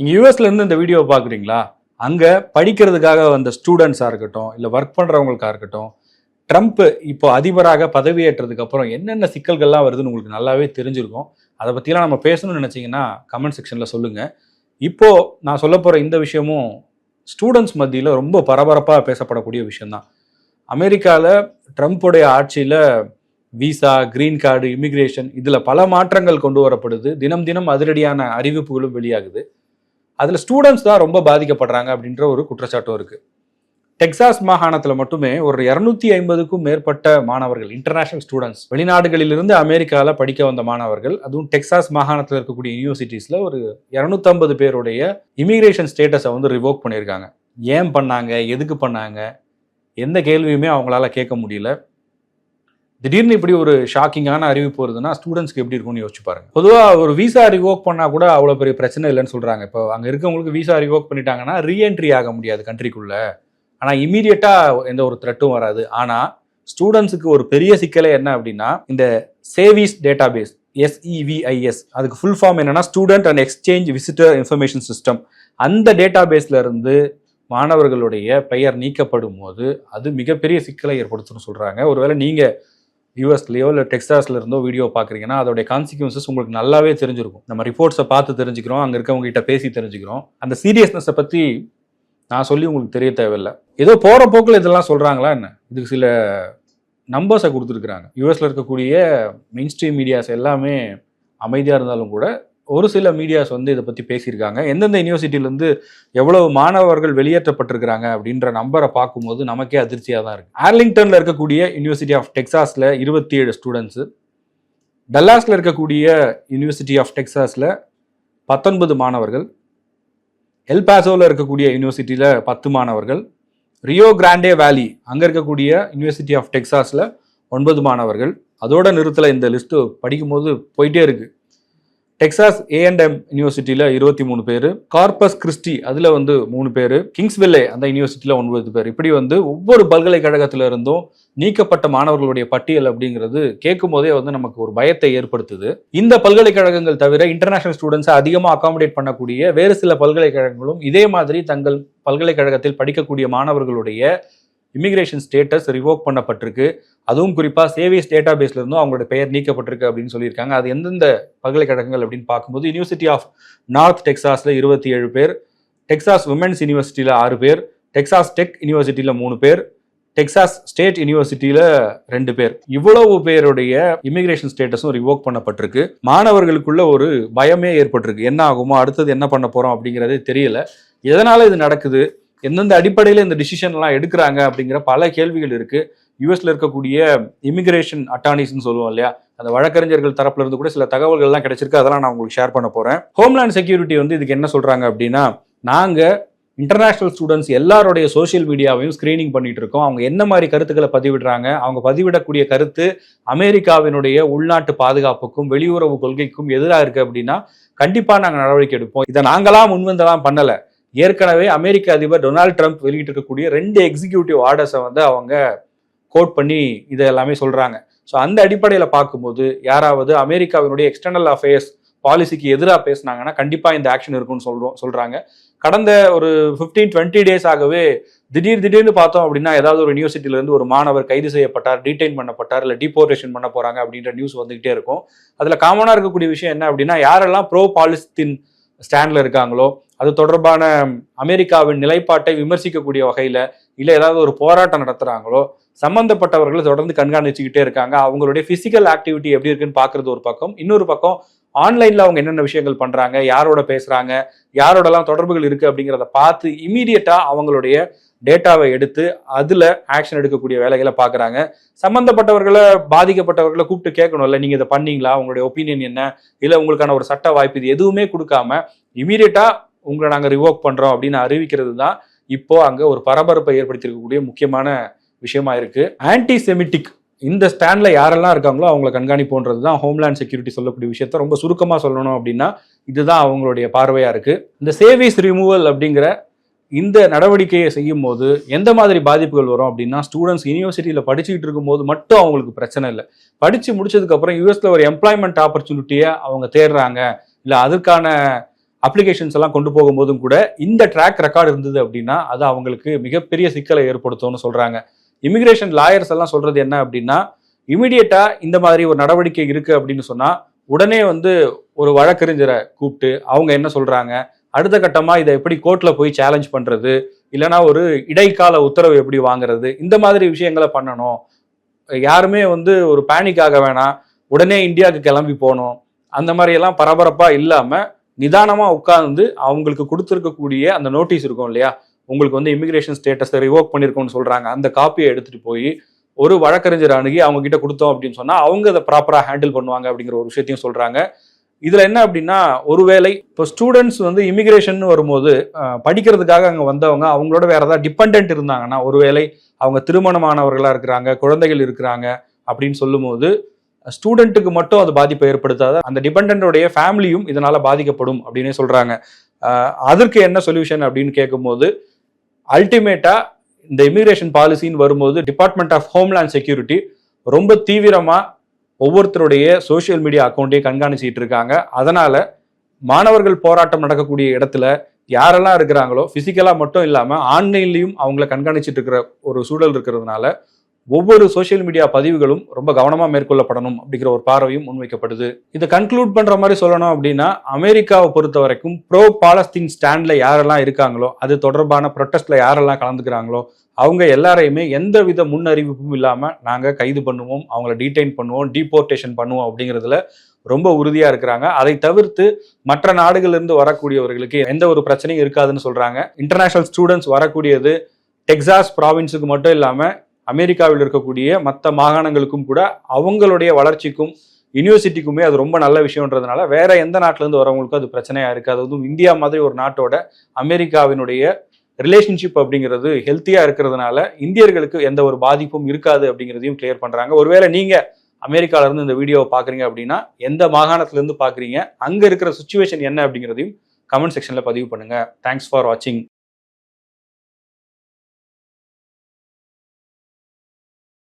நீங்கள் யூஎஸ்லேருந்து இந்த வீடியோவை பார்க்குறீங்களா? அங்கே படிக்கிறதுக்காக வந்த ஸ்டூடெண்ட்ஸாக இருக்கட்டும் இல்லை ஒர்க் பண்ணுறவங்களுக்காக இருக்கட்டும் ட்ரம்ப் இப்போ அதிபராக பதவியேற்றதுக்கு அப்புறம் என்னென்ன சிக்கல்கள்லாம் வருதுன்னு உங்களுக்கு நல்லாவே தெரிஞ்சிருக்கும். அதை பற்றிலாம் நம்ம பேசணும்னு நினச்சிங்கன்னா கமெண்ட் செக்ஷனில் சொல்லுங்கள் இப்போது நான் சொல்ல போகிற இந்த விஷயமும் ஸ்டூடெண்ட்ஸ் மத்தியில் ரொம்ப பரபரப்பாக பேசப்படக்கூடிய விஷயந்தான் அமெரிக்காவில் ட்ரம்ப்புடைய ஆட்சியில் விசா கிரீன் கார்டு இமிக்ரேஷன் இதில் பல மாற்றங்கள் கொண்டு வரப்படுது. தினம் தினம் அதிரடியான அறிவிப்புகளும் வெளியாகுது. அதில் ஸ்டூடெண்ட்ஸ் தான் ரொம்ப பாதிக்கப்படுறாங்க அப்படின்ற ஒரு குற்றச்சாட்டும் இருக்குது டெக்சாஸ் மாகாணத்தில் மட்டுமே ஒரு இரநூத்தி ஐம்பதுக்கும் மேற்பட்ட மாணவர்கள் இன்டர்நேஷனல் ஸ்டூடெண்ட்ஸ் வெளிநாடுகளிலிருந்து அமெரிக்காவில் படிக்க வந்த மாணவர்கள் அதுவும் டெக்சாஸ் மாகாணத்தில் இருக்கக்கூடிய யூனிவர்சிட்டிஸில் ஒரு இரநூத்தம்பது பேருடைய இமிகிரேஷன் ஸ்டேட்டஸை வந்து ரிவோக் பண்ணியிருக்காங்க. ஏன் பண்ணாங்க? எதுக்கு பண்ணாங்க? எந்த கேள்வியுமே அவங்களால கேட்க முடியல. திடீர்னு இப்படி ஒரு ஷாக்கிங்கான அறிவிப்பு வருதுன்னா ஸ்டூடெண்ட்ஸ்க்கு எப்படி இருக்கும்னு யோசிச்சு பாருங்க. பொதுவாக ஒரு விசா ரிவோக் பண்ணால் கூட அவ்வளோ பெரிய பிரச்சனை இல்லைன்னு சொல்கிறாங்க இப்போ அங்கே இருக்கவங்களுக்கு விசா ரிவோக் பண்ணிட்டாங்கன்னா ரீஎன்ட்ரி ஆக முடியாது கண்ட்ரிக்குள்ளே ஆனால் இமீடியட்டாக எந்த ஒரு த்ரெட்டும் வராது. ஆனால் ஸ்டூடெண்ட்ஸுக்கு ஒரு பெரிய சிக்கலே என்ன அப்படின்னா இந்த சேவிஸ் டேட்டாபேஸ் எஸ்இவிஐஎஸ் அதுக்கு ஃபுல் ஃபார்ம் என்னன்னா student and exchange visitor information system அந்த டேட்டாபேஸ்ல இருந்து மாணவர்களுடைய பெயர் நீக்கப்படும் போது அது மிகப்பெரிய சிக்கலை ஏற்படுத்தும்னு சொல்றாங்க. ஒருவேளை நீங்க யூஎஸ்லேயோ இல்லை டெக்ஸாஸில் இருந்தோ வீடியோ பார்க்குறீங்கன்னா அதோடைய கான்சிக்வன்சஸ் உங்களுக்கு நல்லாவே தெரிஞ்சிருக்கும். நம்ம ரிப்போர்ட்ஸை பார்த்து தெரிஞ்சுக்கிறோம் அங்கே இருக்கவங்க கிட்ட பேசி தெரிஞ்சுக்கிறோம். அந்த சீரியஸ்னஸை பற்றி நான் சொல்லி உங்களுக்கு தெரிய தேவையில்லை. ஏதோ போகிற போக்கில் இதெல்லாம் சொல்கிறாங்களா என்ன? இதுக்கு சில நம்பர்ஸை கொடுத்துருக்குறாங்க. யூஎஸில் இருக்கக்கூடிய மெயின் ஸ்ட்ரீம் மீடியாஸ் எல்லாமே அமைதியாக இருந்தாலும் கூட ஒரு சில மீடியாஸ் வந்து இதை பற்றி பேசியிருக்காங்க. எந்தெந்த யூனிவர்சிட்டியிலேருந்து எவ்வளவு மாணவர்கள் வெளியேற்றப்பட்டிருக்கிறாங்க அப்படின்ற நம்பரை பார்க்கும்போது நமக்கே அதிர்ச்சியாக தான் இருக்குது ஆர்லிங்டனில் இருக்கக்கூடிய யூனிவர்சிட்டி ஆஃப் டெக்ஸாஸில் இருபத்தி ஏழு ஸ்டூடெண்ட்ஸு டல்லாஸில் இருக்கக்கூடிய யூனிவர்சிட்டி ஆஃப் டெக்ஸாஸில் பத்தொன்பது மாணவர்கள் எல்பாசோவில் இருக்கக்கூடிய யூனிவர்சிட்டியில் பத்து மாணவர்கள் ரியோ கிராண்டே வேலி அங்கே இருக்கக்கூடிய யூனிவர்சிட்டி ஆஃப் டெக்ஸாஸில் ஒன்பது மாணவர்கள். அதோட நிறுத்தல இந்த லிஸ்ட்டு படிக்கும்போது போயிட்டே இருக்குது டெக்சாஸ் ஏஎன்எம் யூனிவர்சிட்டியில் இருபத்தி மூணு பேர் கார்பஸ் கிறிஸ்டி அதில் வந்து மூணு பேர் கிங்ஸ்வெல்லே அந்த யூனிவர்சிட்டியில் ஒன்பது பேர். இப்படி வந்து ஒவ்வொரு பல்கலைக்கழகத்திலிருந்தும் நீக்கப்பட்ட மாணவர்களுடைய பட்டியல் அப்படிங்கிறது கேட்கும் போதே வந்து நமக்கு ஒரு பயத்தை ஏற்படுத்துது. இந்த பல்கலைக்கழகங்கள் தவிர இன்டர்நேஷனல் ஸ்டூடெண்ட்ஸை அதிகமாக அகாமடேட் பண்ணக்கூடிய வேறு சில பல்கலைக்கழகங்களும் இதே மாதிரி தங்கள் பல்கலைக்கழகத்தில் படிக்கக்கூடிய மாணவர்களுடைய இமிகிரேஷன் ஸ்டேட்டஸ் ரிவோக் பண்ணப்பட்டிருக்கு. அதுவும் குறிப்பாக சேவிஸ் டேட்டா பேஸ்ல இருந்தும் அவங்களோட பெயர் நீக்கப்பட்டிருக்கு அப்படின்னு சொல்லியிருக்காங்க. அது எந்தெந்த பல்கலைக்கழகங்கள் அப்படின்னு பார்க்கும்போது யூனிவர்சிட்டி ஆஃப் நார்த் டெக்ஸாஸில் இருபத்தி ஏழு பேர் டெக்ஸாஸ் உமன்ஸ் யூனிவர்சிட்டியில் ஆறு பேர் டெக்ஸாஸ் டெக் யூனிவர்சிட்டியில் மூணு பேர் டெக்சாஸ் ஸ்டேட் யூனிவர்சிட்டியில ரெண்டு பேர். இவ்வளவு பேருடைய இமிகிரேஷன் ஸ்டேட்டஸும் ரிவோக் பண்ணப்பட்டிருக்கு. மாணவர்களுக்குள்ள ஒரு பயமே ஏற்பட்டிருக்கு. என்ன ஆகுமோ அடுத்தது என்ன பண்ண போறோம் அப்படிங்கிறதே தெரியல. எதனால இது நடக்குது? எந்தெந்த அடிப்படையில் இந்த டிசிஷன் எல்லாம் எடுக்கிறாங்க அப்படிங்கிற பல கேள்விகள் இருக்கு. யூஎஸ்ல இருக்கக்கூடிய இமிகிரேஷன் அட்டார்னிஸ்னு சொல்லுவோம் இல்லையா? அந்த வழக்கறிஞர்கள் தரப்புல இருந்து கூட சில தகவல்கள்லாம் கிடைச்சிருக்கு. அதெல்லாம் நான் உங்களுக்கு ஷேர் பண்ண போறேன். ஹோம்லேண்ட் செக்யூரிட்டி வந்து இதுக்கு என்ன சொல்றாங்க அப்படின்னா நாங்க இன்டர்நேஷனல் ஸ்டூடெண்ட்ஸ் எல்லாருடைய சோஷியல் மீடியாவையும் ஸ்கிரீனிங் பண்ணிட்டு இருக்கோம். அவங்க என்ன மாதிரி கருத்துக்களை பதிவிடுறாங்க? அவங்க பதிவிடக்கூடிய கருத்து அமெரிக்காவினுடைய உள்நாட்டு பாதுகாப்புக்கும் வெளியுறவு கொள்கைக்கும் எதிராக இருக்கு அப்படின்னா கண்டிப்பா நாங்கள் நடவடிக்கை எடுப்போம். இதை நாங்களாம் முன்வந்தெல்லாம் பண்ணலை. ஏற்கனவே அமெரிக்க அதிபர் டொனால்ட் ட்ரம்ப் வெளியிட்டிருக்கக்கூடிய ரெண்டு எக்ஸிகியூட்டிவ் ஆர்டர்ஸை வந்து அவங்க கோட் பண்ணி இதை எல்லாமே சொல்கிறாங்க ஸோ அந்த அடிப்படையில் பார்க்கும்போது யாராவது அமெரிக்காவினுடைய எக்ஸ்டர்னல் அஃபேர்ஸ் பாலிசிக்கு எதிராக பேசினாங்கன்னா கண்டிப்பாக இந்த ஆக்ஷன் இருக்கும்னு சொல்கிறோம் சொல்கிறாங்க கடந்த ஒரு ஃபிஃப்டீன் டுவெண்ட்டி டேஸ் ஆகவே திடீர் திடீர்னு பார்த்தோம் அப்படின்னா ஏதாவது ஒரு யூனிவர்சிட்டியிலேருந்து ஒரு மாணவர் கைது செய்யப்பட்டார் டீடைன் பண்ணப்பட்டார் இல்லை டிபோர்டேஷன் பண்ண போகிறாங்க அப்படின்ற நியூஸ் வந்துகிட்டே இருக்கும். அதில் காமனாக இருக்கக்கூடிய விஷயம் என்ன அப்படின்னா யாரெல்லாம் ப்ரோ பாலிஸ்தீன் ஸ்டாண்டில் இருக்காங்களோ அது தொடர்பான அமெரிக்காவின் நிலைப்பாட்டை விமர்சிக்கக்கூடிய வகையில இல்லை ஏதாவது ஒரு போராட்டம் நடத்துறாங்களோ சம்பந்தப்பட்டவர்கள் தொடர்ந்து கண்காணிச்சுக்கிட்டே இருக்காங்க. அவங்களுடைய பிசிக்கல் ஆக்டிவிட்டி எப்படி இருக்குன்னு பாக்குறது ஒரு பக்கம். இன்னொரு பக்கம் ஆன்லைன்ல அவங்க என்னென்ன விஷயங்கள் பண்றாங்க யாரோட பேசுறாங்க யாரோடலாம் தொடர்புகள் இருக்கு அப்படிங்கிறத பார்த்து இமீடியட்டா அவங்களுடைய டேட்டாவை எடுத்து அதுல ஆக்ஷன் எடுக்கக்கூடிய வேலைகளை பாக்குறாங்க சம்பந்தப்பட்டவர்களை பாதிக்கப்பட்டவர்களை கூப்பிட்டு கேட்கணும்ல நீங்க இதை பண்ணீங்களா? உங்களுடைய ஒப்பீனியன் என்ன? இல்ல உங்களுக்கான ஒரு சட்ட வாய்ப்பு இது எதுவுமே கொடுக்காம இமீடியட்டா உங்களை நாங்கள் ரிவோக் பண்ணுறோம் அப்படின்னு அறிவிக்கிறது தான் இப்போ அங்கே ஒரு பரபரப்பை ஏற்படுத்தியிருக்கக்கூடிய முக்கியமான விஷயமா இருக்கு. ஆன்டி செமிட்டிக் இந்த ஸ்டாண்டில் யாரெல்லாம் இருக்காங்களோ அவங்களை கண்காணிப்புன்றது தான் ஹோம்லேண்ட் செக்யூரிட்டி சொல்லக்கூடிய விஷயத்த ரொம்ப சுருக்கமாக சொல்லணும் அப்படின்னா இதுதான் அவங்களுடைய பார்வையாக இருக்கு. இந்த சேவிஸ் ரிமூவல் அப்படிங்கிற இந்த நடவடிக்கையை செய்யும் போது எந்த மாதிரி பாதிப்புகள் வரும் அப்படின்னா ஸ்டூடெண்ட்ஸ் யூனிவர்சிட்டியில் படிச்சுக்கிட்டு இருக்கும்போது மட்டும் அவங்களுக்கு பிரச்சனை இல்லை. படித்து முடிச்சதுக்கப்புறம் யூஎஸில் ஒரு எம்ப்ளாய்மெண்ட் ஆப்பர்ச்சுனிட்டியை அவங்க தேடுறாங்க. இல்லை அதற்கான அப்ளிகேஷன்ஸ் எல்லாம் கொண்டு போகும்போதும் கூட இந்த ட்ராக் ரெக்கார்டு இருந்தது அப்படின்னா அது அவங்களுக்கு மிகப்பெரிய சிக்கலை ஏற்படுத்தும்னு சொல்கிறாங்க இமிகிரேஷன் லாயர்ஸ் எல்லாம் சொல்கிறது என்ன அப்படின்னா இமிடியட்டாக இந்த மாதிரி ஒரு நடவடிக்கை இருக்குது அப்படின்னு சொன்னால் உடனே வந்து ஒரு வழக்கறிஞரை கூப்பிட்டு அவங்க என்ன சொல்கிறாங்க அடுத்த கட்டமாக இதை எப்படி கோர்ட்டில் போய் சேலஞ்ச் பண்ணுறது இல்லைன்னா ஒரு இடைக்கால உத்தரவு எப்படி வாங்குறது? இந்த மாதிரி விஷயங்களை பண்ணணும். யாருமே வந்து ஒரு பேனிக் ஆக வேணாம். உடனே இந்தியாவுக்கு கிளம்பி போகணும். அந்த மாதிரியெல்லாம் பரபரப்பாக இல்லாமல் நிதானமாக உட்காந்து உட்கார்ந்து அவங்களுக்கு கொடுத்துருக்கக்கூடிய அந்த நோட்டீஸ் இருக்கும் இல்லையா? உங்களுக்கு வந்து இமிகிரேஷன் ஸ்டேட்டஸை ரிவோக் பண்ணியிருக்கோம்னு சொல்கிறாங்க அந்த காப்பியை எடுத்துகிட்டு போய் ஒரு வழக்கறிஞர் அணுகி அவங்க கிட்ட கொடுத்தோம் அப்படின்னு சொன்னால் அவங்க அதை ப்ராப்பராக ஹேண்டில் பண்ணுவாங்க அப்படிங்கிற ஒரு விஷயத்தையும் சொல்கிறாங்க இதில் என்ன அப்படின்னா ஒருவேளை இப்போ ஸ்டூடெண்ட்ஸ் வந்து இமிகிரேஷன் வரும்போது படிக்கிறதுக்காக அங்கே வந்தவங்க அவங்களோட வேற ஏதாவது டிபெண்ட் இருந்தாங்கன்னா ஒருவேளை அவங்க திருமணமானவர்களாக இருக்கிறாங்க குழந்தைகள் இருக்கிறாங்க அப்படின்னு சொல்லும்போது ஸ்டூடெண்ட்டுக்கு மட்டும் அது பாதிப்பை ஏற்படுத்தாத அந்த டிபெண்டன்டோடைய ஃபேமிலியும் இதனால் பாதிக்கப்படும் அப்படின்னே சொல்கிறாங்க அதற்கு என்ன சொல்யூஷன் அப்படின்னு கேட்கும்போது அல்டிமேட்டாக இந்த இமிகிரேஷன் பாலிசின்னு வரும்போது டிபார்ட்மெண்ட் ஆஃப் ஹோம்லேண்ட் செக்யூரிட்டி ரொம்ப தீவிரமாக ஒவ்வொருத்தருடைய சோஷியல் மீடியா அக்கௌண்ட்டையும் கண்காணிச்சிட்டு இருக்காங்க. அதனால் மாணவர்கள் போராட்டம் நடக்கக்கூடிய இடத்துல யாரெல்லாம் இருக்கிறாங்களோ ஃபிசிக்கலாக மட்டும் இல்லாமல் ஆன்லைன்லேயும் அவங்கள கண்காணிச்சிட்டு இருக்கிற ஒரு சூழல் இருக்கிறதுனால ஒவ்வொரு சோஷியல் மீடியா பதிவுகளும் ரொம்ப கவனமாக மேற்கொள்ளப்படணும் அப்படிங்கிற ஒரு பார்வையும் முன்வைக்கப்படுது. இதை கன்க்ளூட் பண்ணுற மாதிரி சொல்லணும் அப்படின்னா அமெரிக்காவை பொறுத்த வரைக்கும் ப்ரோ பாலஸ்தீன் ஸ்டாண்டில் யாரெல்லாம் இருக்காங்களோ அது தொடர்பான ப்ரொட்டஸ்டில் யாரெல்லாம் கலந்துக்கிறாங்களோ அவங்க எல்லாரையுமே எந்த வித முன் அறிவிப்பும் நாங்கள் கைது பண்ணுவோம் அவங்கள டீடைன் பண்ணுவோம் டீபோர்டேஷன் பண்ணுவோம் அப்படிங்கிறதுல ரொம்ப உறுதியாக இருக்கிறாங்க. அதை தவிர்த்து மற்ற நாடுகளிலிருந்து வரக்கூடியவர்களுக்கு எந்த ஒரு பிரச்சனையும் இருக்காதுன்னு சொல்கிறாங்க இன்டர்நேஷனல் ஸ்டூடெண்ட்ஸ் வரக்கூடியது டெக்சாஸ் ப்ராவின்ஸுக்கு மட்டும் இல்லாமல் அமெரிக்காவில் இருக்கக்கூடிய மற்ற மாகாணங்களுக்கும் கூட அவங்களுடைய வளர்ச்சிக்கும் யூனிவர்சிட்டிக்குமே அது ரொம்ப நல்ல விஷயம்ன்றதுனால வேற எந்த நாட்டிலேருந்து வரவங்களுக்கும் அது பிரச்சனையாக இருக்காது. அதுவும் இந்தியா மாதிரி ஒரு நாட்டோட அமெரிக்காவினுடைய ரிலேஷன்ஷிப் அப்படிங்கிறது ஹெல்த்தியாக இருக்கிறதுனால இந்தியர்களுக்கு எந்த ஒரு பாதிப்பும் இருக்காது அப்படிங்கிறதையும் கிளியர் பண்ணுறாங்க ஒருவேளை நீங்கள் அமெரிக்காவிலேருந்து இந்த வீடியோவை பார்க்குறீங்க அப்படின்னா எந்த மாகாணத்துலேருந்து பார்க்குறீங்க அங்கே இருக்கிற சுச்சுவேஷன் என்ன அப்படிங்கிறதையும் கமெண்ட் செக்ஷனில் பதிவு பண்ணுங்கள் தேங்க்ஸ் ஃபார் வாட்சிங்